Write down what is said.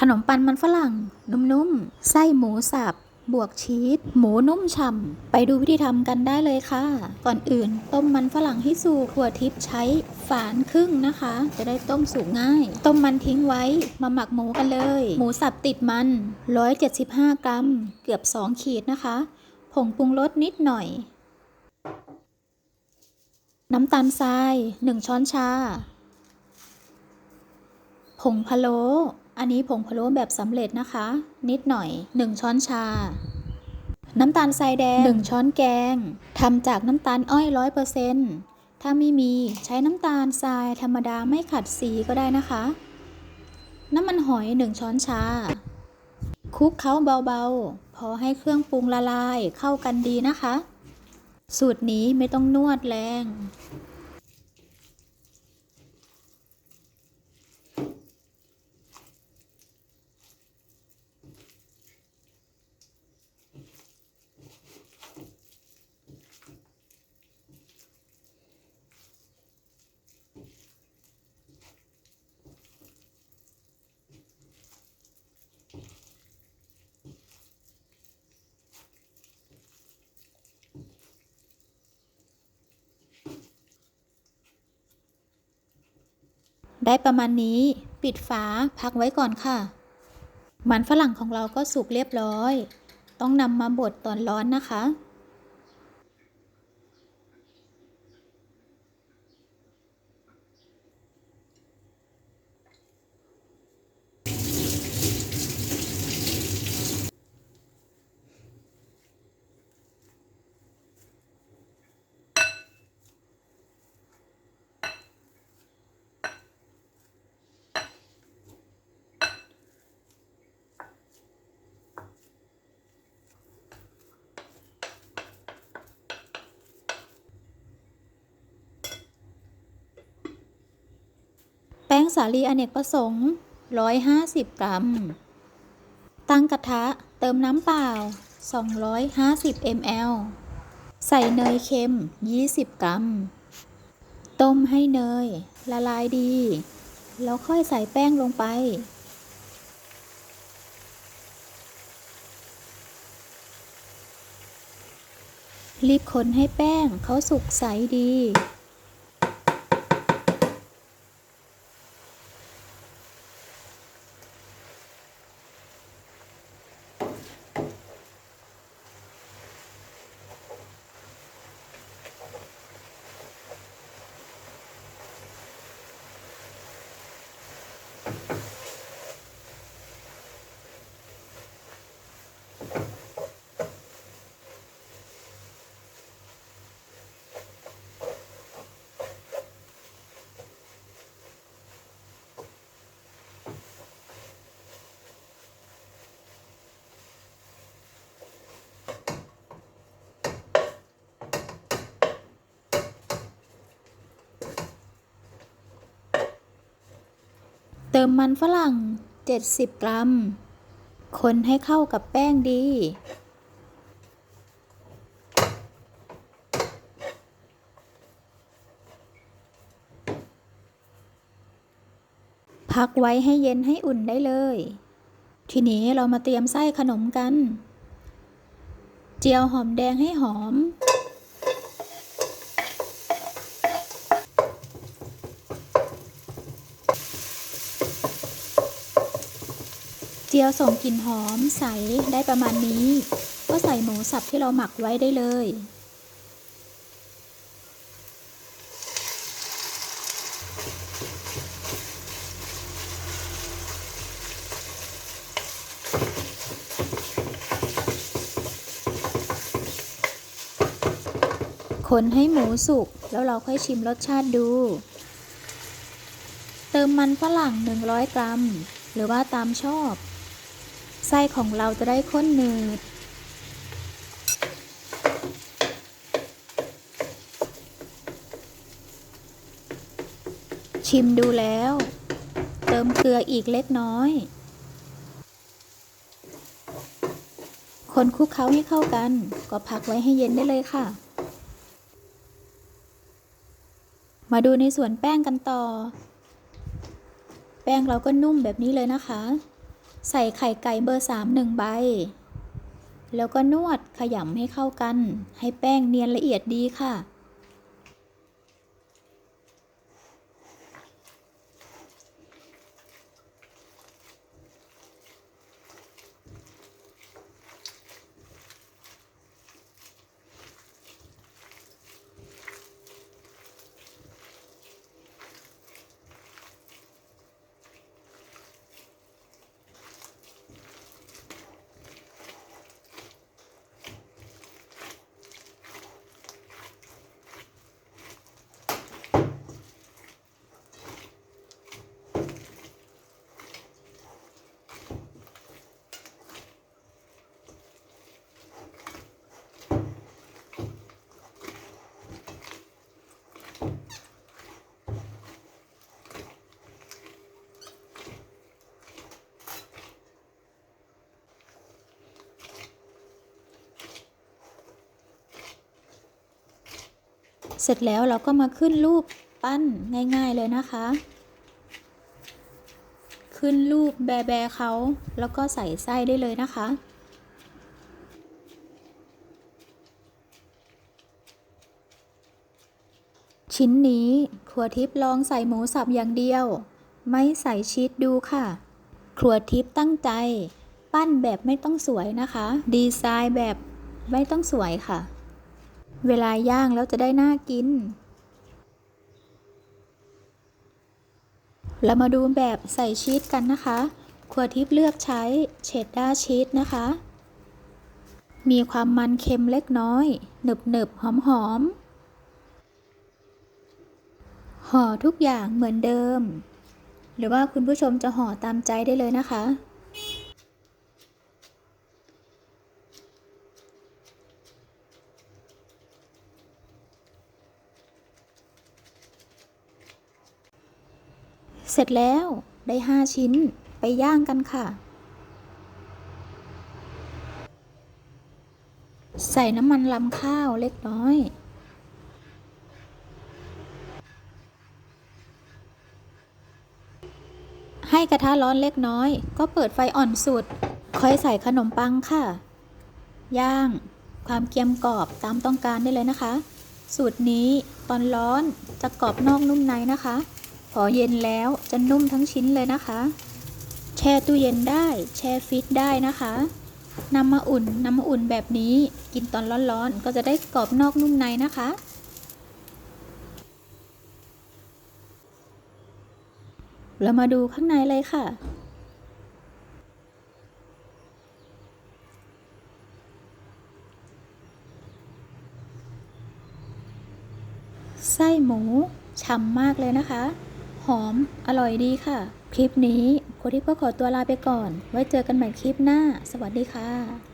ขนมปังมันฝรั่ง นุ่มๆ ไส้หมูสับบวกชีสหมูนุ่มฉ่ำไปดูวิธีทำกันได้เลยค่ะ ก่อนอื่น ต้มมันฝรั่งให้สุกถั่วทิพใช้ฝานครึ่งนะคะ จะได้ต้มสุกง่าย ต้มมันทิ้งไว้มาหมักหมูกันเลย หมูสับติดมัน 175 กรัม เกือบ 2 ขีดนะคะ ผงปรุงรสนิดหน่อย น้ำตาลทราย 1 ช้อนชา ผงพะโล้ อันนี้ผงพะโล้แบบสำเร็จนะคะ นิดหน่อย 1 ช้อนชา น้ำตาลทรายแดง 1 ช้อนแกงทำจากน้ำตาลอ้อย100%ถ้าไม่มีใช้น้ำตาลทรายธรรมดาไม่ขัดสีก็ได้นะคะ น้ำมันหอย 1 ช้อนชา คลุกเคล้าเบาๆ พอให้เครื่องปรุงละลายเข้ากันดีนะคะ สูตรนี้ไม่ต้องนวดแรง ได้ประมาณนี้ ปิดฝาพักไว้ก่อนค่ะ มันฝรั่งของเราก็สุกเรียบร้อย ต้องนำมาบดตอนร้อนนะคะ สาลีอเนกประสงค์ 150 กรัม ตั้งกระทะเติมน้ำเปล่า 250 ml ใส่เนยเค็ม 20 กรัม ต้มให้เนย ละลายดี แล้วค่อยใส่แป้งลงไป รีบคนให้แป้งเขาสุกใสดี ติมมันฝรั่ง 70 กรัม คนให้เข้ากับแป้งดี พักไว้ให้เย็นให้อุ่นได้เลย ทีนี้เรามาเตรียมไส้ขนมกัน เจียวหอมแดงให้หอม เจียวส่งกลิ่นหอมใสได้ประมาณนี้ ก็ใส่หมูสับที่เราหมักไว้ได้เลย คนให้หมูสุก แล้วเราค่อยชิมรสชาติดู เติมมันฝรั่ง 100 กรัม หรือว่าตามชอบ ไส้ของเราจะได้ข้นหนืด ชิมดูแล้ว เติมเกลืออีกเล็กน้อย คนคลุกเคล้าให้เข้ากัน ก็พักไว้ให้เย็นได้เลยค่ะ มาดูในส่วนแป้งกันต่อ แป้งเราก็นุ่มแบบนี้เลยนะคะ ใส่ไข่ไก่เบอร์สามหนึ่งใบ แล้วก็นวดขยำให้เข้ากัน ให้แป้งเนียนละเอียดดีค่ะ เสร็จแล้วเราก็มาขึ้นรูปปั้นง่ายๆเลยนะคะ ขึ้นรูปแบแบเขาแล้วก็ใส่ไส้ได้เลยนะคะชิ้นนี้ครัวทิพย์ลองใส่หมูสับอย่างเดียว ไม่ใส่ชีสดูค่ะ ครัวทิพย์ตั้งใจ ปั้นแบบไม่ต้องสวยนะคะ ดีไซน์แบบไม่ต้องสวยค่ะ เวลาย่างแล้วจะได้น่ากิน เรามาดูแบบใส่ชีสกันนะคะ ครัวทิพย์เลือกใช้เชดดาร์ชีสนะคะ มีความมันเค็มเล็กน้อย หนึบหนึบหอมหอมห่อทุกอย่างเหมือนเดิม หรือว่าคุณผู้ชมจะห่อตามใจได้เลยนะคะ เสร็จแล้วได้ 5 ชิ้นไปย่างกันค่ะ ใส่น้ำมันลำข้าวเล็กน้อยให้กระทะร้อนเล็กน้อย ก็เปิดไฟอ่อนสุด ค่อยใส่ขนมปังค่ะ ย่าง ความเกรียมกรอบตามต้องการได้เลยนะคะ สูตรนี้ตอนร้อนจะกรอบนอกนุ่มในนะคะ พอเย็นแล้วจะนุ่มทั้งชิ้นเลยนะคะ แช่ตู้เย็นได้ แช่ฟรีซได้นะคะนำมาอุ่นนำมาอุ่นแบบนี้กินตอนร้อนๆ ก็จะได้กรอบนอกนุ่มในนะคะ เรามาดูข้างในเลยค่ะ ไส้หมูฉ่ำมากเลยนะคะ หอม อร่อยดีค่ะ คลิปนี้โคทิพย์ก็ขอตัวลาไปก่อน ไว้เจอกันใหม่คลิปหน้า สวัสดีค่ะ